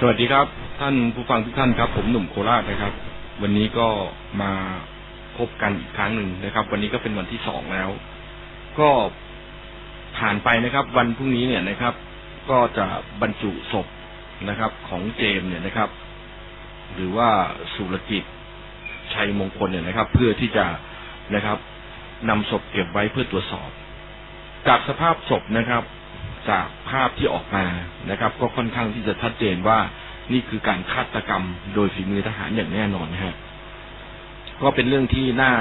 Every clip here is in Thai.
สวัสดีครับ ท่านผู้ฟังทุกท่านครับ ผมหนุ่มโคราชนะครับ วันนี้ก็มาพบกันอีกครั้งหนึ่งนะครับ วันนี้ก็เป็นวันที่สองแล้ว ก็ผ่านไปนะครับ วันพรุ่งนี้เนี่ยนะครับ ก็จะบรรจุศพนะครับ ของเจมส์เนี่ยนะครับ หรือว่าสุรกิจชัยมงคลเนี่ยนะครับ เพื่อที่จะนะครับนำศพเก็บไว้เพื่อตรวจสอบ จากสภาพศพนะครับ จากภาพที่ออกมานะครับ ก็ค่อนข้างที่จะชัดเจนว่านี่คือการฆาตกรรมโดยฝีมือทหารอย่างแน่นอนนะฮะก็เป็นเรื่องที่น่า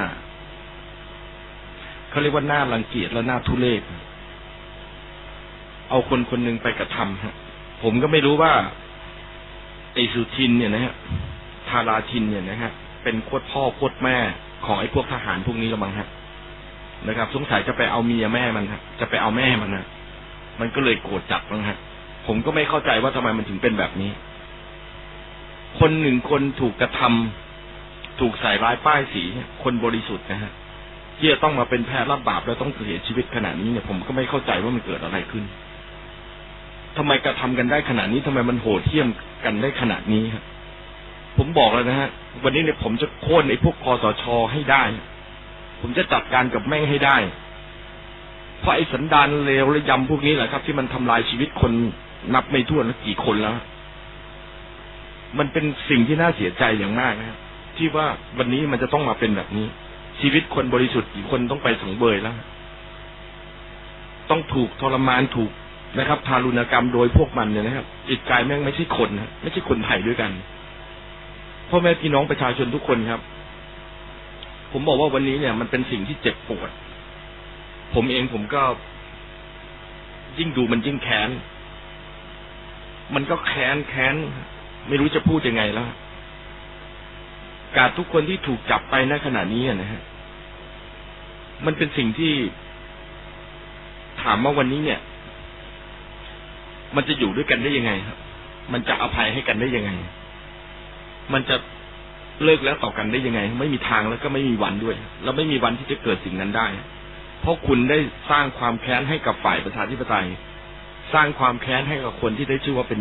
เขาเรียกว่าน่ารังเกียจและน่าทุเรศเอาคนคนหนึ่งไปกระทำฮะ ผมก็ไม่รู้ว่าไอสุทินเนี่ยนะฮะทาราทินเนี่ยนะฮะเป็นโคตรพ่อโคตรแม่ของไอ้พวกทหารพวกนี้ละมั้งฮะนะครับ สงสัยจะไปเอาเมียแม่มันฮะจะไปเอาแม่มันนะ มันก็เลยโกรธจัดมั้งฮะ ผมก็ไม่เข้าใจว่าทำไมมันถึงเป็นแบบนี้ คนหนึ่งคนถูกกระทำถูกใส่ร้ายป้ายสีคนบริสุทธิ์นะฮะที่จะต้องมาเป็นแพ้รับบาปแล้วต้องเสียชีวิตขนาดนี้เนี่ยผมก็ไม่เข้าใจว่ามันเกิดอะไรขึ้นทำไมกระทำกันได้ขนาดนี้ทำไมมันโหดเหี้ยมกันได้ขนาดนี้ครับผมบอกแล้วนะฮะ วันนี้เนี่ยผมจะโค่นไอ้พวกคอสชให้ได้ ผมจะจัดการกับแม่งให้ได้ เพราะไอ้สันดานเลวและยำพวกนี้แหละครับ ที่มันทำลายชีวิตคนนับไม่ถ้วนแล้วกี่คนแล้ว มันเป็นสิ่งที่น่าเสียใจอย่างมากนะครับที่ว่าวันนี้มันจะต้องมาเป็นแบบนี้ ชีวิตคนบริสุทธิ์กี่คนต้องไปสังเบยแล้ว ต้องถูกทรมานถูกนะครับทารุณกรรมโดยพวกมันเนี่ยนะครับจิตใจแม่งไม่ใช่คนนะไม่ใช่คนไทยด้วยกันพ่อแม่พี่น้องประชาชนทุกคนครับ ผมบอกว่าวันนี้เนี่ย มันเป็นสิ่งที่เจ็บปวด ผมเองผมก็ ยิ่งดูมันยิ่งแค้น มันก็แค้นแค้น ไม่รู้จะพูดยังไงแล้วการทุกคนที่ถูกจับไปณขณะนี้นะฮะมันเป็นสิ่งที่ถามว่าวันนี้เนี่ย มันจะอยู่ด้วยกันได้ยังไงครับ มันจะอภัยให้กันได้ยังไง มันจะเลิกแล้วต่อกันได้ยังไง ไม่มีทางแล้วก็ไม่มีวันด้วย แล้วไม่มีวันที่จะเกิดสิ่งนั้นได้ เพราะคุณได้สร้างความแค้นให้กับฝ่ายประชาธิปไตย สร้างความแค้นให้กับคนที่ได้ชื่อว่าเป็น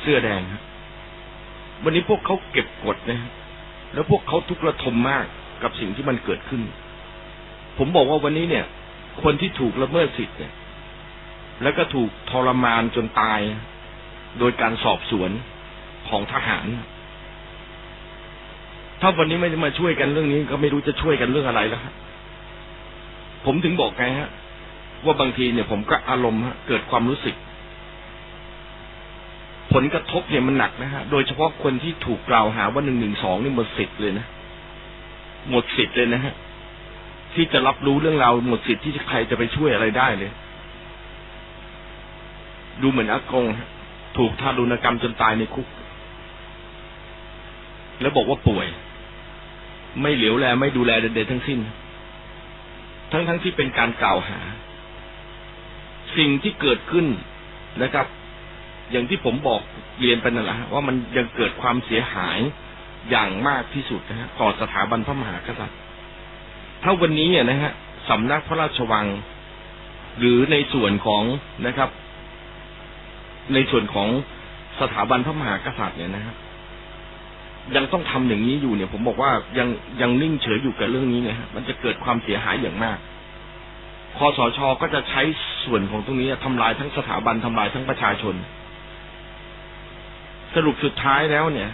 เสื้อแดงครับวันนี้พวกเขาเก็บกดนะแล้วพวกเขาทุกข์ระทมมากกับสิ่งที่มันเกิดขึ้น ผมบอกว่าวันนี้เนี่ย คนที่ถูกละเมิดสิทธิ์เนี่ย แล้วก็ถูกทรมานจนตาย โดยการสอบสวนของทหาร ถ้าวันนี้ไม่มาช่วยกันเรื่องนี้ ก็ไม่รู้จะช่วยกันเรื่องอะไรแล้ว ผมถึงบอกไงฮะ ว่าบางทีเนี่ย ผมก็อารมณ์ฮะเกิดความรู้สึก ผลกระทบเนี่ยมันหนักนะฮะ โดยเฉพาะคนที่ถูกกล่าวหาว่าหนึ่งหนึ่งสองนี่หมดสิทธิ์เลยนะหมดสิทธิ์เลยนะฮะที่จะรับรู้เรื่องราวหมดสิทธิ์ที่ใครจะไปช่วยอะไรได้เลย ดูเหมือนอากง ถูกทารุณกรรมจนตายในคุก แล้วบอกว่าป่วย ไม่เหลียวแลไม่ดูแลเด็ดๆทั้งสิ้น ทั้งๆทที่เป็นการกล่าวหา สิ่งที่เกิดขึ้นนะครับ อย่างที่ผมบอกเรียนไปนั่นแหละว่ามันยังเกิดความเสียหายอย่างมากที่สุดนะฮะต่อสถาบันพระมหากษัตริย์ ถ้าวันนี้เนี่ยนะฮะสำนักพระราชวัง หรือในส่วนของนะครับ ในส่วนของสถาบันพระมหากษัตริย์เนี่ยนะครับ ยังต้องทำอย่างนี้อยู่เนี่ย ผมบอกว่ายังยังนิ่งเฉยอยู่กับเรื่องนี้นี่ยมันจะเกิดความเสียหายอย่างมากคอสชก็จะใช้ส่วนของตรงนี้ทำลายทั้งสถาบันทำลายทั้งประชาชน สรุปสุดท้ายแล้วเนี่ย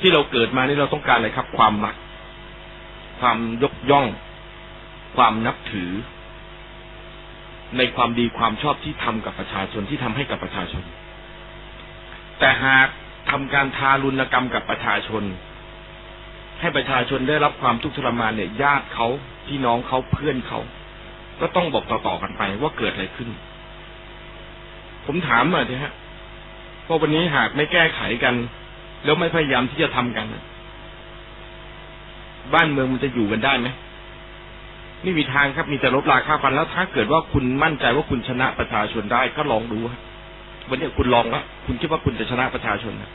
ที่เราเกิดมานี่เราต้องการอะไรครับ ความหลัก ความยกย่อง ความนับถือ ในความดีความชอบที่ทำกับประชาชนที่ทำให้กับประชาชน แต่หาก ทำการทารุณกรรมกับประชาชน ให้ประชาชนได้รับความทุกข์ทรมานเนี่ยญาติเขาพี่น้องเขาเพื่อนเขา ก็ต้องบอกต่อๆกันไปว่าเกิดอะไรขึ้น ผมถามหน่อยสิฮะพราะวันนี้หากไม่แก้ไขกัน แล้วไม่พยายามที่จะทำกันบ้านเมืองมันจะอยู่กันได้ไหมไม่มีทางครับมีแต่ลบราค่าฟันแล้วถ้าเกิดว่าคุณมั่นใจว่าคุณชนะประชาชนได้ก็ลองดูครับ วันนี้คุณลองแล้วคุณคิดว่าคุณจะชนะประชาชนนะ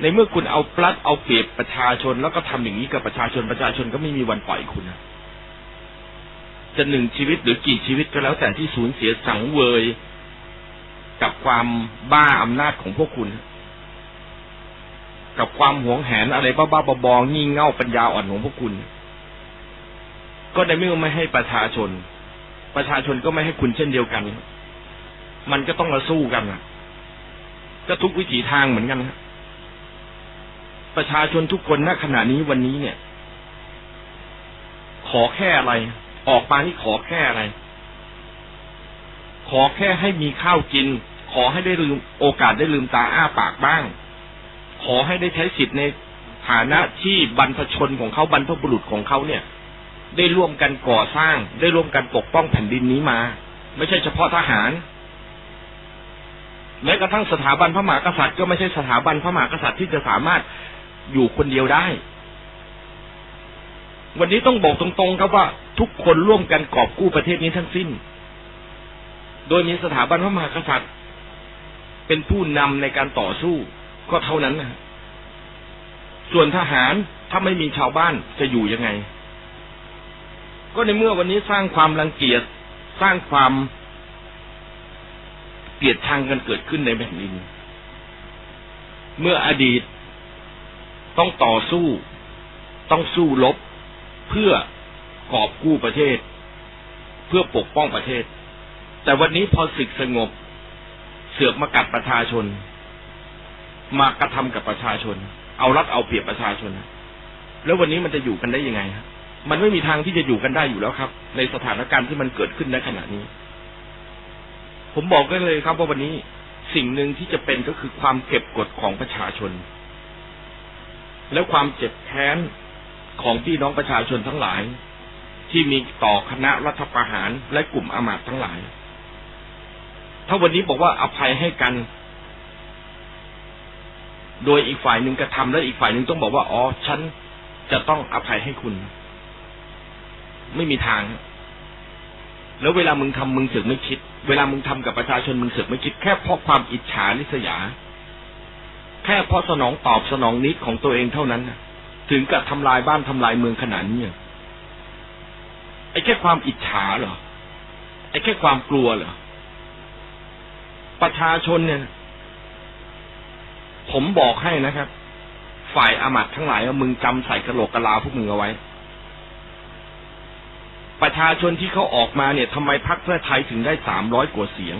ในเมื่อคุณเอาปลัดเอาเปรียบประชาชน แล้วก็ทำอย่างนี้กับประชาชนประชาชนก็ไม่มีวันปล่อยคุณนะจะหนึ่งชีวิตหรือกี่ชีวิตก็แล้วแต่ที่สูญเสียสังเวย กับความบ้าอำนาจของพวกคุณ กับความหวงแหนอะไรบ้าๆบอๆงี่เง่าปัญญาอ่อนของพวกคุณ ก็ได้ไม่ไม่ให้ประชาชน ประชาชนก็ไม่ให้คุณเช่นเดียวกัน มันก็ต้องมาสู้กันอะก็ทุกวิถีทางเหมือนกันนะประชาชนทุกคนณขณะนี้วันนี้เนี่ย ขอแค่อะไร ออกมานี่ขอแค่อะไร ขอแค่ให้มีข้าวกิน ขอให้ได้ลืมโอกาสได้ลืมตาอ้าปากบ้าง ขอให้ได้ใช้สิทธิ์ในฐานะที่บรรพชนของเขาบรรพบุรุษของเขาเนี่ย ได้ร่วมกันก่อสร้าง ได้ร่วมกันปกป้องแผ่นดินนี้มา ไม่ใช่เฉพาะทหาร แม้กระทั่งสถาบันพระมหากษัตริย์ก็ไม่ใช่สถาบันพระมหากษัตริย์ที่จะสามารถอยู่คนเดียวได้ วันนี้ต้องบอกตรงๆ ครับว่าทุกคนร่วมกันกอบกู้ประเทศนี้ทั้งสิ้น โดยมีสถาบันพระมหากษัตริย์ เป็นผู้นำในการต่อสู้ก็เท่านั้นนะส่วนทหารถ้าไม่มีชาวบ้านจะอยู่ยังไง ก็ในเมื่อวันนี้สร้างความรังเกียจสร้างความ เกลียดชังกันเกิดขึ้นในแผ่นดิน เมื่ออดีตต้องต่อสู้ ต้องสู้รบเพื่อกอบกู้ประเทศ เพื่อปกป้องประเทศ แต่วันนี้พอศึกสงบ เสือกมากัดประชาชน มากระทำกับประชาชน เอารัดเอาเปรียบประชาชน แล้ววันนี้มันจะอยู่กันได้ยังไงมันไม่มีทางที่จะอยู่กันได้อยู่แล้วครับ ในสถานการณ์ที่มันเกิดขึ้นในขณะนี้ ผมบอกได้เลยครับว่าวันนี้สิ่งหนึ่งที่จะเป็นก็คือความเก็บกดของประชาชน และความเจ็บแค้นของพี่น้องประชาชนทั้งหลาย ที่มีต่อคณะรัฐประหารและกลุ่มอามาตย์ทั้งหลาย ถ้าวันนี้บอกว่าอภัยให้กัน โดยอีกฝ่ายหนึ่งกระทำและอีกฝ่ายหนึ่งต้องบอกว่าอ๋อฉันจะต้องอภัยให้คุณ ไม่มีทาง แล้วเวลามึงทำมึงเสือกไม่คิด เวลามึงทำกับประชาชนมึงเสือกไม่คิดแค่เพราะความอิจฉาริษยา แค่เพราะสนองตอบสนองนิดของตัวเองเท่านั้นถึงกับทำลายบ้านทำลายเมืองขนาดนี้ไอ้แค่ความอิจฉาเหรอไอ้แค่ความกลัวเหรอประชาชนเนี่ย ผมบอกให้นะครับ ฝ่ายอามัดทั้งหลายว่ามึงจำใส่กระโหลกกระลาพวกมึงเอาไว้ ประชาชนที่เขาออกมาเนี่ยทำไมพรรคเพื่อไทยถึงได้สามร้อยกว่าเสียง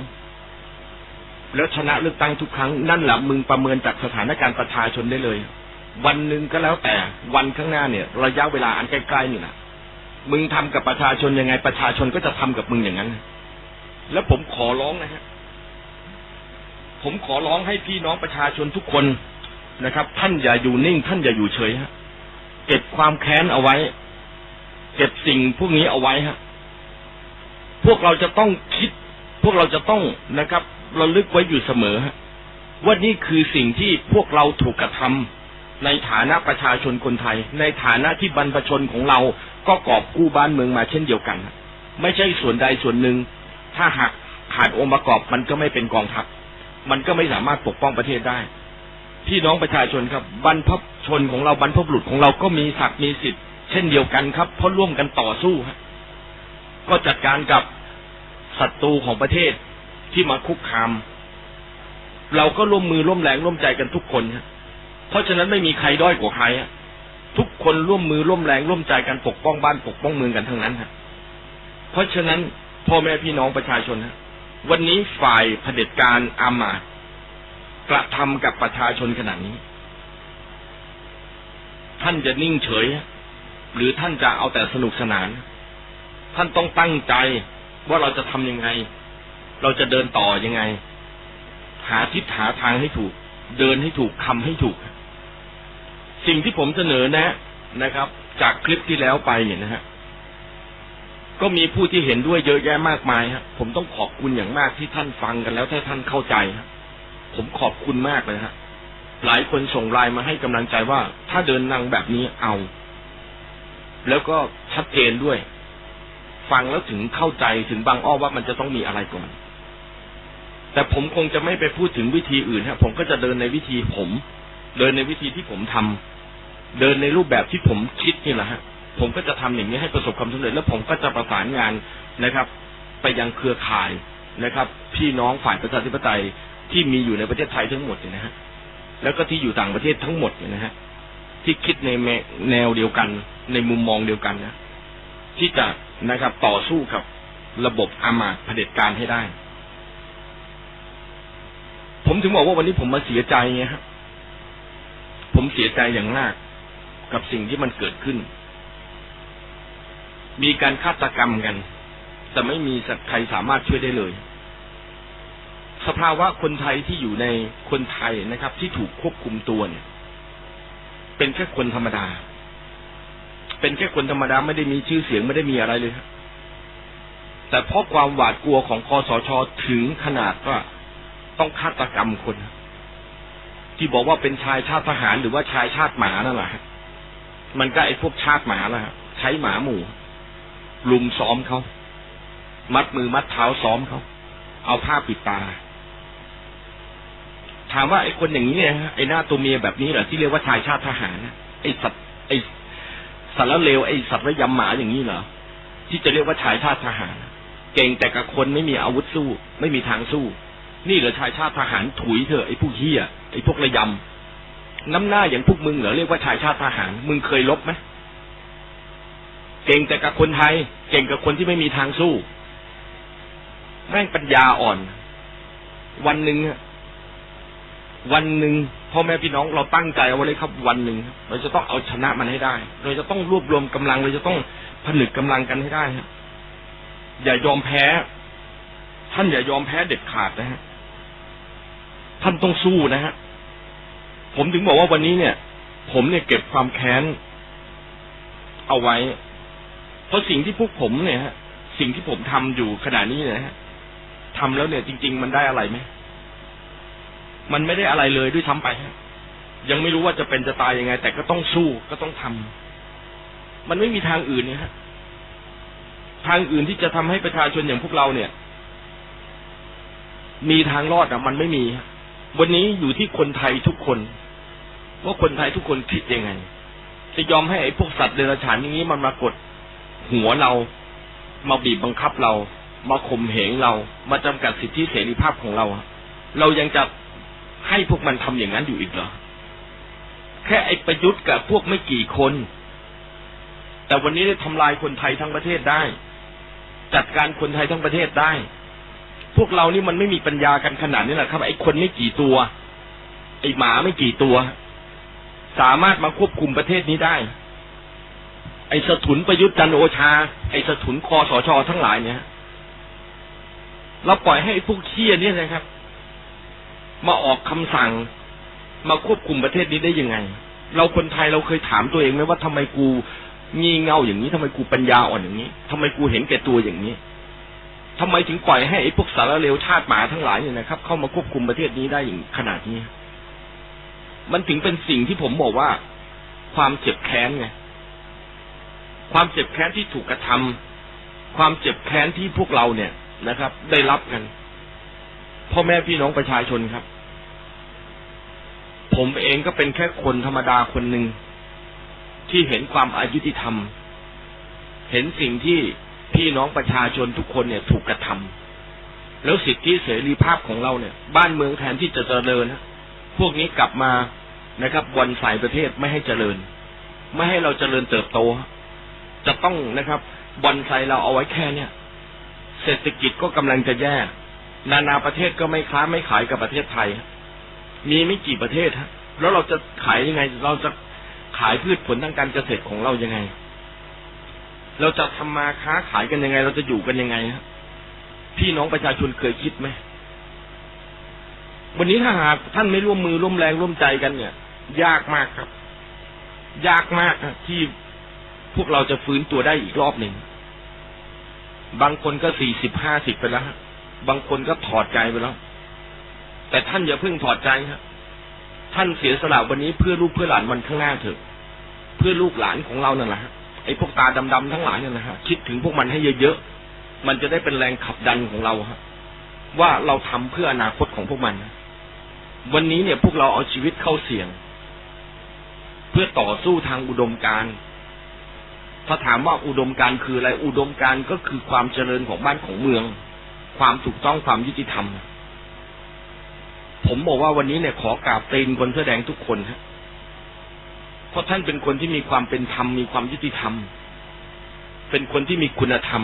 แล้วชนะเลือกตั้งทุกครั้งนั่นแหละมึงประเมินจากสถานการณ์ประชาชนได้เลย วันหนึ่งก็แล้วแต่วันข้างหน้าเนี่ย ระยะเวลาอันใกล้ๆนี่นะมึงทำกับประชาชนยังไงประชาชนก็จะทำกับมึงอย่างนั้น แล้วผมขอร้องนะฮะผมขอร้องให้พี่น้องประชาชนทุกคนนะครับ ท่านอย่าอยู่นิ่ง ท่านอย่าอยู่เฉยฮะเก็บความแค้นเอาไว้ เก็บสิ่งพวกนี้เอาไว้ฮะพวกเราจะต้องคิด พวกเราจะต้องนะครับระลึกไว้อยู่เสมอฮะว่านี่คือสิ่งที่พวกเราถูกกระทำในฐานะประชาชนคนไทย ในฐานะที่บรรพชนของเราก็กอบกู้บ้านเมืองมาเช่นเดียวกัน ไม่ใช่ส่วนใดส่วนหนึ่ง ถ้าหากขาดองค์ประกอบมันก็ไม่เป็นกองทัพมันก็ไม่สามารถปกป้องประเทศได้ พี่น้องประชาชนครับ บรรพชนของเราบรรพบุรุษของเราก็มีศักดิ์มีสิทธิ์ ช่นเดียวกันครับ เพราะร่วมกันต่อสู้ก็จัดการกับศัตรูของประเทศที่มาคุกคาม เราก็ร่วมมือร่วมแรงร่วมใจกันทุกคนเพราะฉะนั้นไม่มีใครด้อยกว่าใครทุกคนร่วมมือร่วมแรงร่วมใจกันปกป้องบ้านปกป้องเมืองกันทั้งนั้นฮะเพราะฉะนั้นพ่อแม่พี่น้องประชาชนฮะวันนี้ฝ่ายเผด็จการอามาตกระทำกับประชาชนขนาดนี้ ท่านจะนิ่งเฉย หรือท่านจะเอาแต่สนุกสนาน ท่านต้องตั้งใจว่าเราจะทำยังไง เราจะเดินต่อยังไง หาทิศหาทางให้ถูก เดินให้ถูกคำให้ถูก สิ่งที่ผมเสนอแนะนะครับ จากคลิปที่แล้วไปเนี่ยนะฮะก็มีผู้ที่เห็นด้วยเยอะแยะมากมายครับผมต้องขอบคุณอย่างมากที่ท่านฟังกันแล้วถ้าท่านเข้าใจผมขอบคุณมากเลยฮะหลายคนส่งไลน์มาให้กำลังใจว่า ถ้าเดินนางแบบนี้เอา แล้วก็ชัดเจนด้วย ฟังแล้วถึงเข้าใจถึงบางอ้อว่ามันจะต้องมีอะไรก่อน แต่ผมคงจะไม่ไปพูดถึงวิธีอื่นฮะผมก็จะเดินในวิธีผม เดินในวิธีที่ผมทำเดินในรูปแบบที่ผมคิดนี่แหละฮะผมก็จะทำอย่างนี้ให้ประสบความสำเร็จ แล้วผมก็จะประสานงานนะครับ ไปยังเครือข่ายนะครับ พี่น้องฝ่ายประชาธิปไตยที่มีอยู่ในประเทศไทยทั้งหมดเนี่ยนะฮะแล้วก็ที่อยู่ต่างประเทศทั้งหมดเนี่ยนะฮะที่คิดในแนวเดียวกัน ในมุมมองเดียวกันนะที่จะนะครับ ต่อสู้กับระบบอามาตเผด็จการให้ได้ ผมถึงบอกว่าวันนี้ผมมาเสียใจไงฮะผมเสียใจอย่างมากกับสิ่งที่มันเกิดขึ้น มีการฆาตกรรมกัน แต่ไม่มีใครสามารถช่วยได้เลย สภาวะคนไทยที่อยู่ในคนไทยนะครับ ที่ถูกควบคุมตัวเนี่ย เป็นแค่คนธรรมดา เป็นแค่คนธรรมดาไม่ได้มีชื่อเสียงไม่ได้มีอะไรเลยครับแต่เพราะความหวาดกลัวของคอสชถึงขนาดว่าต้องฆาตกรรมคน ที่บอกว่าเป็นชายชาติทหารหรือว่าชายชาติหมานั่นแหละมันก็ไอ้พวกชาติหมาละใช้หมาหมู่ลุมซ้อมเขา มัดมือมัดเท้าซ้อมเขา เอาผ้าปิดตา ถามว่าไอ้คนอย่างนี้เนี่ยไอ้หน้าตัวเมียแบบนี้เหรอที่เรียกว่าชายชาติทหารไอ้สัตว์ไอ้ สัตว์แล้วเลวไอ้สัตว์ระยำหมาอย่างนี้เหรอที่จะเรียกว่าชายชาติทหาร เก่งแต่กับคนไม่มีอาวุธสู้ ไม่มีทางสู้ นี่เหรอชายชาติทหารถุยเถอะไอ้พวกเฮียไอ้พวกระยำน้ำหน้าอย่างพวกมึงเหรอเรียกว่าชายชาติทหาร มึงเคยลบไหมเก่งแต่กับคนไทย เก่งกับคนที่ไม่มีทางสู้แม่งปัญญาอ่อน วันหนึ่งวันหนึ่ง พ่อแม่พี่น้องเราตั้งใจเอาไว้เลยครับวันหนึ่งเราจะต้องเอาชนะมันให้ได้ เราจะต้องรวบรวมกำลังเราจะต้องผนึกกำลังกันให้ได้ครับอย่ายอมแพ้ ท่านอย่ายอมแพ้เด็ดขาดนะฮะท่านต้องสู้นะฮะผมถึงบอกว่าวันนี้เนี่ย ผมเนี่ยเก็บความแค้นเอาไว้ เพราะสิ่งที่พวกผมเนี่ยฮะสิ่งที่ผมทำอยู่ขณะนี้เนี่ยฮะทำแล้วเนี่ยจริง ๆ มันได้อะไรไหม มันไม่ได้อะไรเลยด้วยซ้ำไป ยังไม่รู้ว่าจะเป็นจะตายยังไง แต่ก็ต้องสู้ก็ต้องทำมันไม่มีทางอื่นนี่ยฮะทางอื่นที่จะทำให้ประชาชนอย่างพวกเราเนี่ย มีทางรอดอะ มันไม่มี วันนี้อยู่ที่คนไทยทุกคน ว่าคนไทยทุกคนคิดยังไง จะยอมให้ไอ้พวกสัตว์เดรัจฉานอย่างนี้มันมากดหัวเรามาบีบบังคับเรา มาข่มเหงเรา มาจำกัดสิทธิเสรีภาพของเรา เรายังจะ ให้พวกมันทำอย่างนั้นอยู่อีกเหรอ แค่ไอ้ประยุทธ์กับพวกไม่กี่คน แต่วันนี้ได้ทำลายคนไทยทั้งประเทศได้ จัดการคนไทยทั้งประเทศได้ พวกเรานี่มันไม่มีปัญญากันขนาดนี้แหละครับ ไอ้คนไม่กี่ตัว ไอ้หมาไม่กี่ตัว สามารถมาควบคุมประเทศนี้ได้ ไอ้สถุนประยุทธ์จันโอชา ไอ้สถุนคอสชทั้งหลายเนี่ยเราปล่อยให้พวกเคี้ยนี่นะครับ มาออกคำสั่ง มาควบคุมประเทศนี้ได้ยังไง เราคนไทยเราเคยถามตัวเองไหมว่าทำไมกูงี่เง่าอย่างนี้ทำไมกูปัญญาอ่อนอย่างนี้ทำไมกูเห็นแก่ตัวอย่างนี้ทำไมถึงปล่อยให้ไอ้พวกสารเลวชาติหมาทั้งหลายเนี่ยนะครับ เข้ามาควบคุมประเทศนี้ได้อย่างขนาดนี้ มันถึงเป็นสิ่งที่ผมบอกว่า ความเจ็บแค้นไงความเจ็บแค้นที่ถูกกระทำความเจ็บแค้นที่พวกเราเนี่ยนะครับ ได้รับกันพ่อแม่พี่น้องประชาชนครับ ผมเองก็เป็นแค่คนธรรมดาคนหนึ่งที่เห็นความอายุติธรรม เห็นสิ่งที่พี่น้องประชาชนทุกคนเนี่ยถูกกระทำแล้วสิทธิเสรีภาพของเราเนี่ย บ้านเมืองแทนที่จะเจริญพวกนี้กลับมานะครับวันสายประเทศไม่ให้เจริญ ไม่ให้เราเจริญเติบโต จะต้องนะครับบอนไซเราเอาไว้แค่เนี่ย เศรษฐกิจก็กำลังจะแย่ นานาประเทศก็ไม่ค้าไม่ขายกับประเทศไทย มีไม่กี่ประเทศฮะ แล้วเราจะขายยังไง เราจะขายพืชผลทางการเกษตรของเรายังไง เราจะทำมาค้าขายกันยังไง เราจะอยู่กันยังไงฮะพี่น้องประชาชนเคยคิดไหมวันนี้ถ้าหากท่านไม่ร่วมมือร่วมแรงร่วมใจกันเนี่ย ยากมากครับ ยากมากที่พวกเราจะฟื้นตัวได้อีกรอบหนึ่ง บางคนก็สี่สิบห้าสิบไปแล้ว บางคนก็ถอดใจไปแล้ว แต่ท่านอย่าเพิ่งถอดใจครับท่านเสียสละวันนี้เพื่อลูกเพื่อหลานวันข้างหน้าเถอะ เพื่อลูกหลานของเรานั่นแหละฮะไอ้พวกตาดำๆทั้งหลายนั่นนะฮะคิดถึงพวกมันให้เยอะๆมันจะได้เป็นแรงขับดันของเราฮะว่าเราทำเพื่ออนาคตของพวกมัน วันนี้เนี่ยพวกเราเอาชีวิตเข้าเสี่ยง เพื่อต่อสู้ทางอุดมการถ้าถามว่าอุดมการคืออะไรอุดมการก็คือความเจริญของบ้านของเมือง ความถูกต้องความยุติธรรม ผมบอกว่าวันนี้เนี่ยขอกราบตีนคนเสื้อแดงทุกคนฮะเพราะท่านเป็นคนที่มีความเป็นธรรมมีความยุติธรรม เป็นคนที่มีคุณธรรม